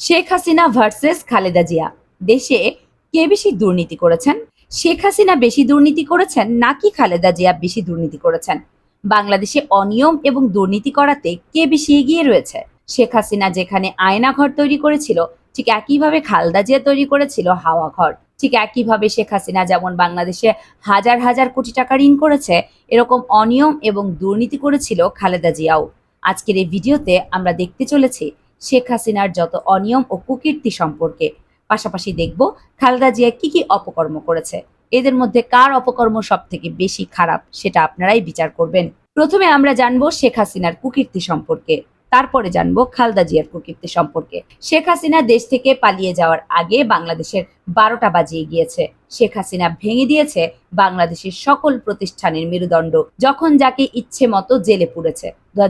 Sheikh Hasina versus Khaleda Zia. দেশে কে বেশি দুর্নীতি করেছেন? শেখ হাসিনা বেশি দুর্নীতি করেছেন নাকি খালেদা জিয়া বেশি দুর্নীতি করেছেন? বাংলাদেশে অনিয়ম এবং দুর্নীতি করাতে কে বেশি এগিয়ে রয়েছে? শেখ হাসিনা যেখানে আয়নাঘর তৈরি করেছিল, ঠিক একইভাবে খালেদা জিয়া তৈরি করেছিল হাওয়া ঘর ঠিক একইভাবে শেখ হাসিনা যেমন বাংলাদেশে হাজার হাজার কোটি টাকা ঋণ করেছে, এরকম অনিয়ম এবং দুর্নীতি করেছিল খালেদা জিয়াও। আজকের এই ভিডিওতে আমরা দেখতে চলেছি শেখ হাসিনার যত অনিয়ম ও কুকীর্তি সম্পর্কে। পাশাপাশি দেখব খালেদা জিয়া কি কি অপকর্ম করেছে। এদের মধ্যে কার অপকর্ম সব থেকে বেশি খারাপ সেটা আপনারাই বিচার করবেন। প্রথমে আমরা জানব শেখ হাসিনার কুকীর্তি সম্পর্কে। তারপরে জানব খালদা জিয়ার কুকীর্তি সম্পর্কে। শেখ হাসিনা দেশ থেকে পালিয়ে যাওয়ার আগে বাংলাদেশের বারোটা বাজিয়ে গিয়েছে। শেখ হাসিনা ভেঙে দিয়েছে বাংলাদেশের সকল প্রতিষ্ঠানের মেরুদণ্ড, যখন যাকে ইচ্ছে মতো জেলে পুড়েছে। দু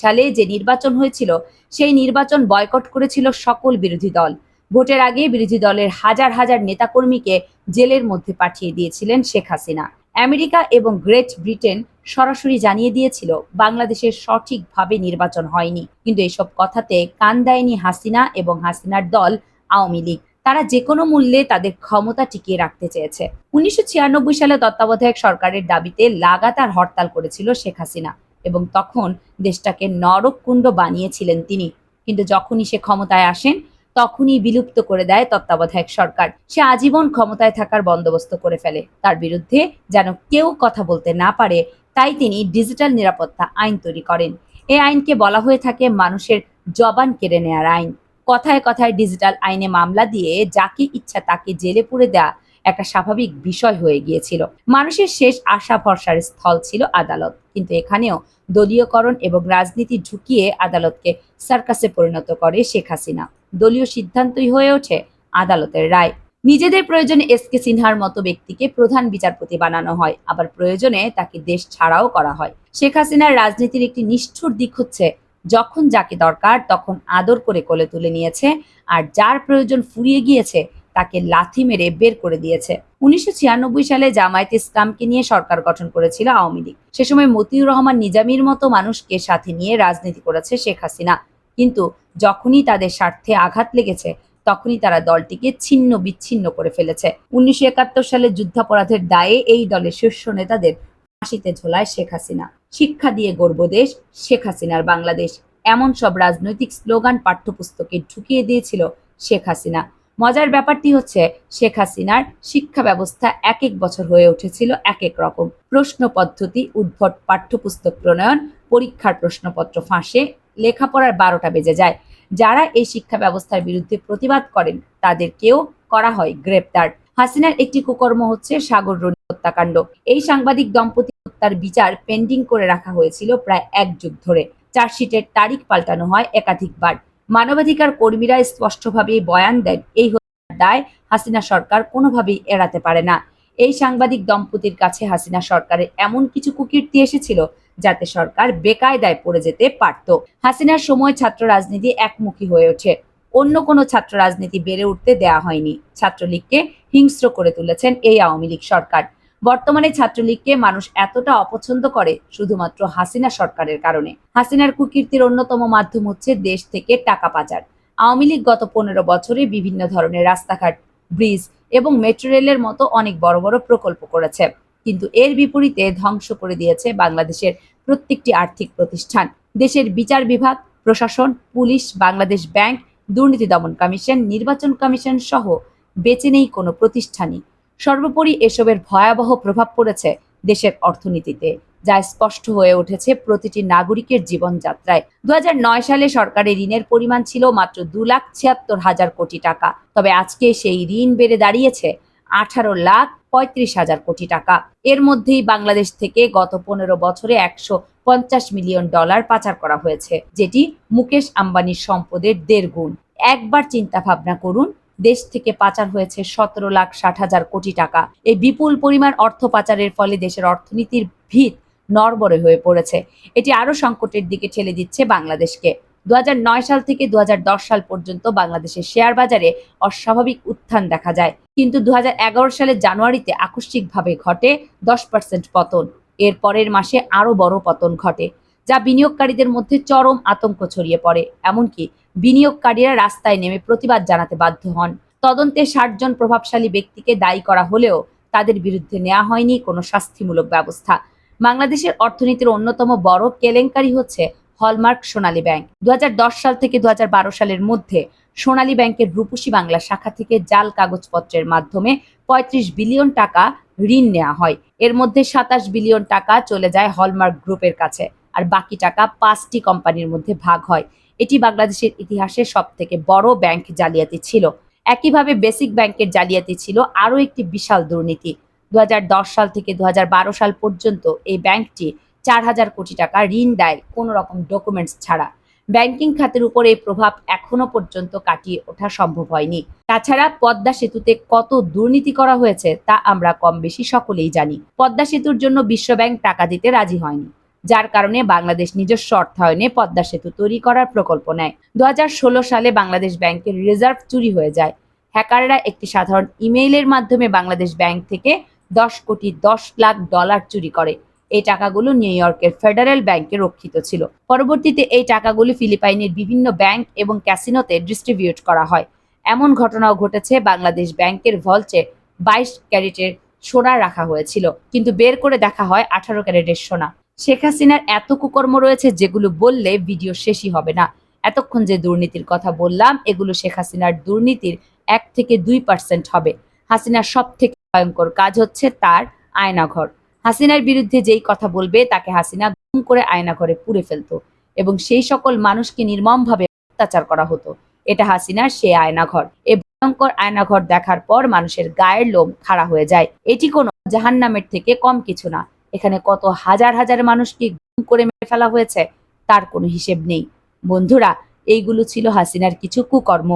সালে যে নির্বাচন হয়েছিল, সেই নির্বাচন বয়কট করেছিল সকল বিরোধী দল। ভোটের আগে বিরোধী দলের হাজার হাজার নেতাকর্মীকে জেলের মধ্যে পাঠিয়ে দিয়েছিলেন শেখ হাসিনা। আমেরিকা এবং গ্রেট ব্রিটেন সরাসরি জানিয়ে দিয়েছিল, বাংলাদেশের সঠিকভাবে নির্বাচন হয়নি। কিন্তু এসব কথাতে কান দেয়নি হাসিনা এবং হাসিনার দল আওয়ামী লীগ। তারা যে কোনো মূল্যে তাদের ক্ষমতা টিকিয়ে রাখতে চেয়েছে। উনিশশো ছিয়ানব্বই সালে তত্ত্বাবধায়ক সরকারের দাবিতে লাগাতার হরতাল করেছিল শেখ হাসিনা এবং তখন দেশটাকে নরককুণ্ড বানিয়েছিলেন তিনি। কিন্তু যখনই সে ক্ষমতায় আসেন তখনই বিলুপ্ত করে দেয় তত্ত্বাবধায়ক সরকার। সে আজীবন ক্ষমতায় থাকার বন্দোবস্ত করে ফেলে। তার বিরুদ্ধে যেন কেউ কথা বলতে না পারে, তাই তিনি ডিজিটাল নিরাপত্তা আইন তৈরি করেন। এই আইনকে বলা হয়ে থাকে মানুষের জবান কেড়ে নেয়ার আইন। কথায় কথায় ডিজিটাল আইনে মামলা দিয়ে যাকে ইচ্ছা তাকে জেলে পুরে দেয়া একটা স্বাভাবিক বিষয় হয়ে গিয়েছিল। মানুষের শেষ আশা ভরসার স্থল ছিল আদালত। কিন্তু এখানেও দলীয়করণ এবং রাজনীতি ঢুকিয়ে আদালতকে সার্কাসে পরিণত করে শেখ হাসিনা। দলীয় সিদ্ধান্তই হয়ে ওঠে আদালতের রায়। নিজেদের প্রয়োজনে এস কে সিনহার মতো ব্যক্তিকে প্রধান বিচারপতি বানানো হয়, আবার প্রয়োজনে তাকে দেশ ছাড়াও করা হয়। শেখ হাসিনার রাজনীতির একটি নিষ্ঠুর দিক হচ্ছে, যখন যাকে দরকার তখন আদর করে কোলে তুলে নিয়েছে, আর যার প্রয়োজন ফুরিয়ে গিয়েছে তাকে লাথি মেরে বের করে দিয়েছে। উনিশশো ছিয়ানব্বই সালে জামায়াত ইসলামকে নিয়ে সরকার গঠন করেছিল আওয়ামী লীগ। সে সময় মতিউর রহমান নিজামীর মতো মানুষকে সাথে নিয়ে রাজনীতি করেছে শেখ হাসিনা। কিন্তু যখনই তাদের স্বার্থে আঘাত লেগেছে, তখনই তারা দলটিকে ছিন্ন বিচ্ছিন্ন করে ফেলেছে। উনিশশো একাত্তর সালে যুদ্ধাপরাধের দায়ে এই দলের শীর্ষ নেতাদের ফাঁসিতে ঝোলায় শেখ হাসিনা। শিক্ষা দিয়ে গর্ব দেশ শেখ হাসিনার বাংলাদেশ। এমন সব রাজনৈতিক স্লোগান পাঠ্যপুস্তকে ঢুকিয়ে দিয়েছিল শেখ হাসিনা। মজার ব্যাপারটি হচ্ছে, শেখ হাসিনার শিক্ষা ব্যবস্থা এক এক বছর হয়ে উঠেছিল এক এক রকম। প্রশ্ন পদ্ধতি, উদ্ভট পাঠ্যপুস্তক প্রণয়ন, পরীক্ষার প্রশ্নপত্র ফাঁসে লেখাপড়ার বারোটা বেজে যায়। যারা এই শিক্ষা ব্যবস্থার বিরুদ্ধে প্রতিবাদ করেন, তাদেরকেও করা হয় গ্রেপ্তার। হাসিনার একটি কুকর্ম হচ্ছে সাগর রনি হত্যাকাণ্ড। এই সাংবাদিক দম্পতি হত্যার বিচার পেন্ডিং করে রাখা হয়েছিল প্রায় এক যুগ ধরে। চার্জশিটের তারিখ পাল্টানো হয় একাধিকবার। মানবাধিকার কর্মীরা স্পষ্টভাবে বয়ান দেন, এই হত্যার দায় হাসিনা সরকার কোনোভাবেই এড়াতে পারে না। এই সাংবাদিক দম্পতির কাছে হাসিনা সরকারের এমন কিছু কুকীর্তি এসেছিল যাতে সরকার বেকায়দায় পড়ে যেতে পারত। হাসিনার সময় ছাত্র রাজনীতি একমুখী হয়ে ওঠে। অন্য কোনো ছাত্র রাজনীতি বেড়ে উঠতে দেয়া হয়নি। ছাত্রলীগকে হিংস্র করে তুলেছেন এই আওয়ামী লীগ সরকার। বর্তমানে ছাত্রলীগকে মানুষ এতটা অপছন্দ করে শুধুমাত্র হাসিনা সরকারের কারণে। হাসিনার কুকীর্তির অন্যতম মাধ্যম হচ্ছে দেশ থেকে টাকা পাচার। আওয়ামী লীগ গত পনেরো বছরে বিভিন্ন ধরনের রাস্তাঘাট, ব্রিজ এবং মেট্রো রেলের মতো অনেক বড় বড় প্রকল্প করেছে। কিন্তু এর বিপরীতে ধ্বংস করে দিয়েছে বাংলাদেশের প্রত্যেকটি আর্থিক প্রতিষ্ঠান। দেশের বিচার বিভাগ, প্রশাসন, পুলিশ, বাংলাদেশ ব্যাংক, দুর্নীতি দমন কমিশন, নির্বাচন কমিশন সহ বেঁচে নেই কোনো প্রতিষ্ঠানই। সর্বোপরি এসবের ভয়াবহ প্রভাব পড়েছে দেশের অর্থনীতিতে, যা স্পষ্ট হয়ে উঠেছে প্রতিটি নাগরিকের জীবনযাত্রায়। দু হাজার নয় সালে সরকারের ঋণের পরিমাণ ছিল মাত্র দু লাখ ছিয়াত্তর হাজার কোটি টাকা। তবে আজকে সেই ঋণ বেড়ে দাঁড়িয়েছে আঠারো লাখ পঁয়ত্রিশ হাজার কোটি টাকা। এর মধ্যেই বাংলাদেশ থেকে গত পনেরো বছরে একশো পঞ্চাশ মিলিয়ন ডলার পাচার করা হয়েছে, যেটি মুকেশ আম্বানির সম্পদের দেড় গুণ। একবার চিন্তা ভাবনা করুন, দেশ থেকে পাচার হয়েছে সতেরো লাখ ষাট হাজার কোটি টাকা। এই বিপুল পরিমাণ অর্থ পাচারের ফলে দেশের অর্থনীতির ভিত নরবরে হয়ে পড়েছে। এটি আরও সংকটের দিকে ঠেলে দিচ্ছে বাংলাদেশকে। দু হাজার নয় সাল থেকে দু হাজার দশ সাল পর্যন্ত বাংলাদেশের শেয়ার বাজারে অস্বাভাবিক উত্থান দেখা যায়। কিন্তু দুহাজার এগারো সালের জানুয়ারিতে আকস্মিকভাবে ঘটে দশ পার্সেন্ট পতন। এর পরের মাসে আরও বড় পতন ঘটে, যা বিনিয়োগকারীদের মধ্যে চরম আতঙ্ক ছড়িয়ে পড়ে। এমনকি বিনিয়োগকারীরা রাস্তায় নেমে প্রতিবাদ জানাতে বাধ্য হন। তদন্তে ষাট জন প্রভাবশালী ব্যক্তিকে দায়ী করা হলেও তাদের বিরুদ্ধে নেওয়া হয়নি কোনো শাস্তিমূলক ব্যবস্থা। বাংলাদেশের অর্থনীতির অন্যতম বড় কেলেঙ্কারি হচ্ছে হলমার্ক সোনালী ব্যাংক। দু হাজার দশ সাল থেকে দু হাজার বারো সালের মধ্যে সোনালী ব্যাংকের রূপসী বাংলা শাখা থেকে জাল কাগজপত্রের মাধ্যমে পঁয়ত্রিশ বিলিয়ন টাকা ঋণ নেওয়া হয়। এর মধ্যে সাতাশ বিলিয়ন টাকা চলে যায় হলমার্ক গ্রুপের কাছে আর বাকি টাকা পাঁচটি কোম্পানির মধ্যে ভাগ হয়। এটি বাংলাদেশের ইতিহাসে সব থেকে বড় ব্যাংক জালিয়াতি ছিল। একইভাবে বেসিক ব্যাংকের জালিয়াতি ছিল আরও একটি বিশাল দুর্নীতি। দু হাজার দশ সাল থেকে দুহাজার বারো সাল পর্যন্ত এই ব্যাংকটি চার হাজার কোটি টাকা ঋণ দেয় কোনো রকম ডকুমেন্টস ছাড়া। ব্যাংকিং খাতের উপর এই প্রভাব এখনও পর্যন্ত কাটিয়ে ওঠা সম্ভব হয়নি। তাছাড়া পদ্মা সেতুতে কত দুর্নীতি করা হয়েছে তা আমরা কম বেশি সকলেই জানি। পদ্মা সেতুর জন্য বিশ্বব্যাংক টাকা দিতে রাজি হয়নি। যার কারণে বাংলাদেশ নিজস্ব অর্থায়নে পদ্মা সেতু তৈরি করার প্রকল্প নেয়। দু হাজার ষোলো সালে বাংলাদেশ ব্যাংকের রিজার্ভ চুরি হয়ে যায়। হ্যাকাররা একটি সাধারণ ইমেইলের মাধ্যমে বাংলাদেশ ব্যাংক থেকে দশ কোটি দশ লাখ ডলার চুরি করে। এই টাকাগুলো নিউ ইয়র্কের ফেডারেল ব্যাংকে রক্ষিত ছিল। পরবর্তীতে এই টাকাগুলি ফিলিপাইনের বিভিন্ন ব্যাংক এবং ক্যাসিনোতে ডিস্ট্রিবিউট করা হয়। এমন ঘটনাও ঘটেছে বাংলাদেশ ব্যাংকের ভল্টে বাইশ ক্যারেটের সোনা রাখা হয়েছিল, কিন্তু বের করে দেখা হয় আঠারো ক্যারেটের সোনা। শেখ হাসিনার এত কুকর্ম রয়েছে যেগুলো বললে ভিডিও শেষই হবে না। এতক্ষণ যে দুর্নীতির কথা বললাম, এগুলো শেখ হাসিনার দুর্নীতির এক থেকে দুই পার্সেন্ট হবে। হাসিনার সব থেকে ভয়ঙ্কর কাজ হচ্ছে তার আয়নাঘর। হাসিনার বিরুদ্ধে যেই কথা বলবে, তাকে হাসিনা গুম করে আয়নাঘরে পুড়ে ফেলতো এবং সেই সকল মানুষকে নির্মমভাবে অত্যাচার করা হতো। এটা হাসিনার সে আয়নাঘর। এই ভয়ঙ্কর আয়নাঘর দেখার পর মানুষের গায়ের লোম খাড়া হয়ে যায়। এটি কোনো জাহান্নামের থেকে কম কিছু না। এখানে কত হাজার হাজার মানুষকে গুম করে মেরে ফেলা হয়েছে, তার কোনো হিসেব নেই। বন্ধুরা, এইগুলো ছিল হাসিনার কিছু কুকর্ম।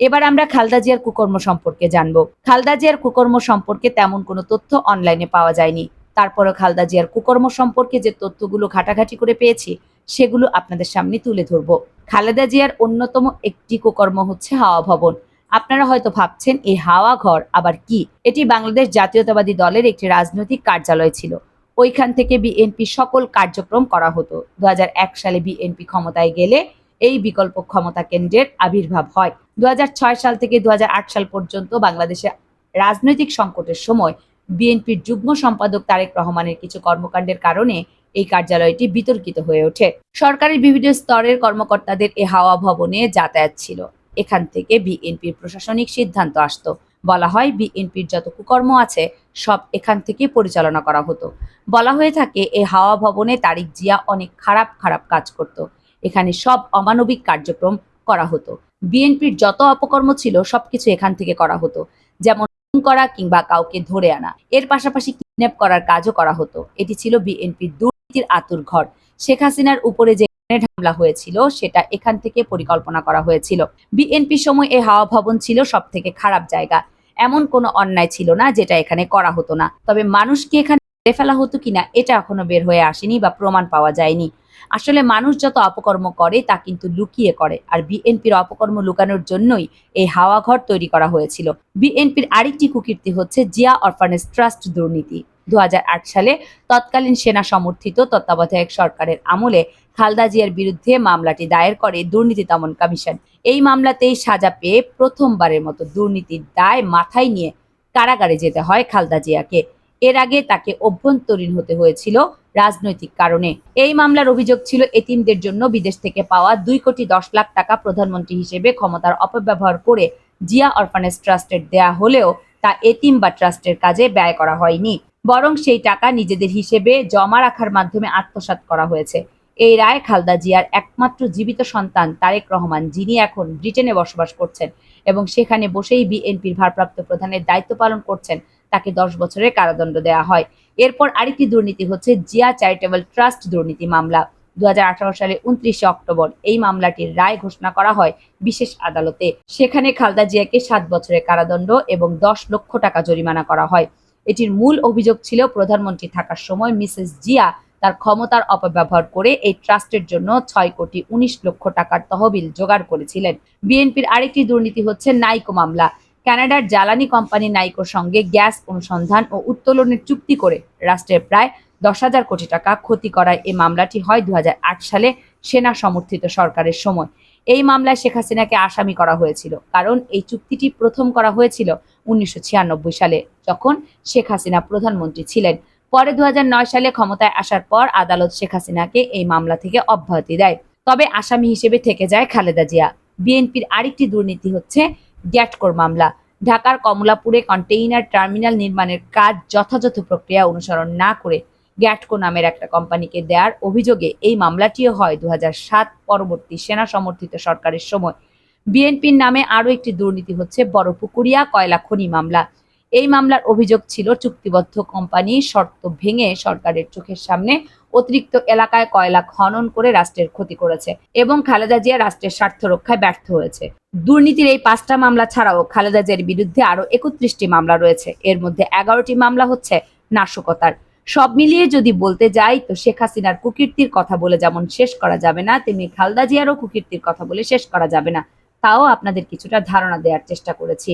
এবার আমরা খালদা জিয়ার কুকর্ম সম্পর্কে জানব। খালদা জিয়ার কুকর্ম সম্পর্কে তেমন কোনো তথ্য অনলাইনে পাওয়া যায়নি। তারপরে খালদা জিয়ার কুকর্ম সম্পর্কে যে তথ্যগুলো ঘাটাঘাটি করে পেয়েছি, সেগুলো আপনাদের সামনে তুলে ধরবো। খালেদা জিয়ার অন্যতম একটি কুকর্ম হচ্ছে হাওয়া ভবন। আপনারা হয়তো ভাবছেন এই হাওয়া ঘর, আবার কি? এটি বাংলাদেশ জাতীয়তাবাদী দলের একটি রাজনৈতিক কার্যালয় ছিল। ওইখান থেকে বিএনপি সকল কার্যক্রম করা হতো। দু হাজার এক সালে বিএনপি ক্ষমতায় গেলে এই বিকল্প ক্ষমতা কেন্দ্রের আবির্ভাব হয়। দু হাজার ছয় সাল থেকে দু হাজার আট সাল পর্যন্ত বাংলাদেশে রাজনৈতিক সংকটের সময় বিএনপির যুগ্ম সম্পাদক তারেক রহমানের কিছু কর্মকাণ্ডের কারণে এই কার্যালয়টি বিতর্কিত হয়ে ওঠে। সরকারের বিভিন্ন স্তরের কর্মকর্তাদের এ হাওয়া ভবনে যাতায়াত ছিল। এখান থেকে বিএনপির প্রশাসনিক সিদ্ধান্ত আসতো। বলা হয়, বিএনপির যত কুকর্ম আছে, সব এখান থেকে পরিচালনা করা হতো। বলা হয়ে থাকে এই হাওয়া ভবনে তারিক জিয়া অনেক খারাপ খারাপ কাজ করত। এখানে সব অমানবিক কার্যক্রম করা হতো। বিএনপির যত অপকর্ম ছিল, সবকিছু এখান থেকে করা হতো। যেমন করা কিংবা কাউকে ধরে আনা। এর পাশাপাশি কিডন্যাপ করার কাজও করা হতো। এটি ছিল বিএনপির দুর্নীতির আতুর ঘর। শেখ হাসিনার উপরে যে হামলা হয়েছিল, সেটা এখান থেকে পরিকল্পনা করা হয়েছিল। বিএনপি সময় এই হাওয়া ভবন ছিল সব থেকে খারাপ জায়গা। এমন কোনো অন্যায় ছিল না যেটা এখানে করা হতো না। তবে মানুষকে এখানে ফেলা হতো কিনা, এটা এখনও বের হয়ে আসেনি বা প্রমাণ পাওয়া যায়নি। আসলে মানুষ যত অপকর্ম করে, তা কিন্তু লুকিয়ে করে। আর বিএনপির অপকর্ম লুকানোর জন্যই এই হাওয়া ঘর তৈরি করা হয়েছিল। বিএনপির আরেকটি কুকীর্তি হচ্ছে জিয়া অরফানেজ ট্রাস্ট দুর্নীতি। দু সালে তৎকালীন সেনা সমর্থিত তত্ত্বাবধায়ক সরকারের আমলে খালদা জিয়ার বিরুদ্ধে মামলাটি দায়ের করে দুর্নীতি দমন কমিশন। এই মামলাতেই সাজা পেয়ে প্রথমবারের মতো দুর্নীতির দায় মাথায় নিয়ে কারাগারে যেতে হয় খালদা জিয়াকে। এর আগে তাকে অভ্যন্তরীণ হতে হয়েছিল রাজনৈতিক কারণে। এই মামলার অভিযোগ ছিল এতিমদের জন্য বিদেশ থেকে পাওয়া দুই কোটি দশ লাখ টাকা প্রধানমন্ত্রী হিসেবে ক্ষমতার অপব্যবহার করে জিয়া অরফানেজ ট্রাস্টের দেয়া হলেও তা এতিম বা ট্রাস্টের কাজে ব্যয় করা হয়নি। বরং সেই টাকা নিজেদের হিসেবে জমা রাখার মাধ্যমে আত্মসাৎ করা হয়েছে। এই রায় খালদা জিয়ার একমাত্র জীবিত সন্তান তারেক রহমান, যিনি এখন ব্রিটেনে বসবাস করছেন এবং সেখানে বসেই বিএনপির ভারপ্রাপ্ত প্রধানের দায়িত্ব পালন করছেন তাকে দশ বছরের কারাদণ্ড দেওয়া হয়। এরপর আরেকটি দুর্নীতি হচ্ছে জিয়া চ্যারিটেবল ট্রাস্ট দুর্নীতি মামলা। দু সালে উনত্রিশে অক্টোবর এই মামলাটির রায় ঘোষণা করা হয় বিশেষ আদালতে। সেখানে খালদা জিয়াকে সাত বছরের কারাদণ্ড এবং দশ লক্ষ টাকা জরিমানা করা হয়। এটির মূল অভিযোগ ছিল প্রধানমন্ত্রী থাকার সময় মিসেস জিয়া তার ক্ষমতার অপব্যবহার করে এই ট্রাস্টের জন্য ছয় কোটি উনিশ লক্ষ টাকার তহবিল জোগাড় করেছিলেন। বিএনপির আরেকটি দুর্নীতি হচ্ছে নাইকো মামলা। কানাডার জ্বালানি কোম্পানি নাইকোর সঙ্গে গ্যাস অনুসন্ধান ও উত্তোলনের চুক্তি করে রাষ্ট্রের প্রায় দশ হাজার কোটি টাকা ক্ষতি করায় এই মামলাটি হয় দুহাজার আট সালে সেনা সমর্থিত সরকারের সময়। এই মামলায় শেখ হাসিনাকে আসামি করা হয়েছিল, কারণ এই চুক্তিটি প্রথম করা হয়েছিল উনিশশো ছিয়ানব্বই সালে, যখন শেখ হাসিনা প্রধানমন্ত্রী ছিলেন। পরে দু হাজার নয় সালে ক্ষমতায় আসার পর আদালত শেখ হাসিনাকে এই মামলা থেকে অব্যাহতি দেয়। তবে আসামি হিসেবে থেকে যায় খালেদা জিয়া। বিএনপির আরেকটি দুর্নীতি হচ্ছে গ্যাটকোর মামলা। ঢাকার কমলাপুরে কন্টেইনার টার্মিনাল নির্মাণের কাজ যথাযথ প্রক্রিয়া অনুসরণ না করে গ্যাটকো নামের একটা কোম্পানিকে দেওয়ার অভিযোগে এই মামলাটিও হয় দু হাজার সাত পরবর্তী সেনা সমর্থিত সরকারের সময়। বিএনপির নামে আরও একটি দুর্নীতি হচ্ছে বড়পুকুরিয়া কয়লা খনি মামলা। এই মামলার অভিযোগ ছিল চুক্তিবদ্ধ কোম্পানি শর্ত ভেঙে সরকারের চোখের সামনে অতিরিক্ত এলাকায় কয়লা খনন করে রাষ্ট্রের ক্ষতি করেছে এবং খালেদা জিয়া রাষ্ট্রের স্বার্থ রক্ষায় ব্যর্থ হয়েছে। দুর্নীতির এই পাঁচটা মামলা ছাড়াও খালেদা জিয়ার বিরুদ্ধে আরও একত্রিশটি মামলা রয়েছে। এর মধ্যে এগারোটি মামলা হচ্ছে নাশকতার। সব মিলিয়ে যদি বলতে যাই, তো শেখ হাসিনার কুকীর্তির কথা বলে যেমন শেষ করা যাবে না, তেমনি খালদা জিয়ারও কুকীর্তির কথা বলে শেষ করা যাবে না। তাও আপনাদের কিছুটা ধারণা দেওয়ার চেষ্টা করেছি।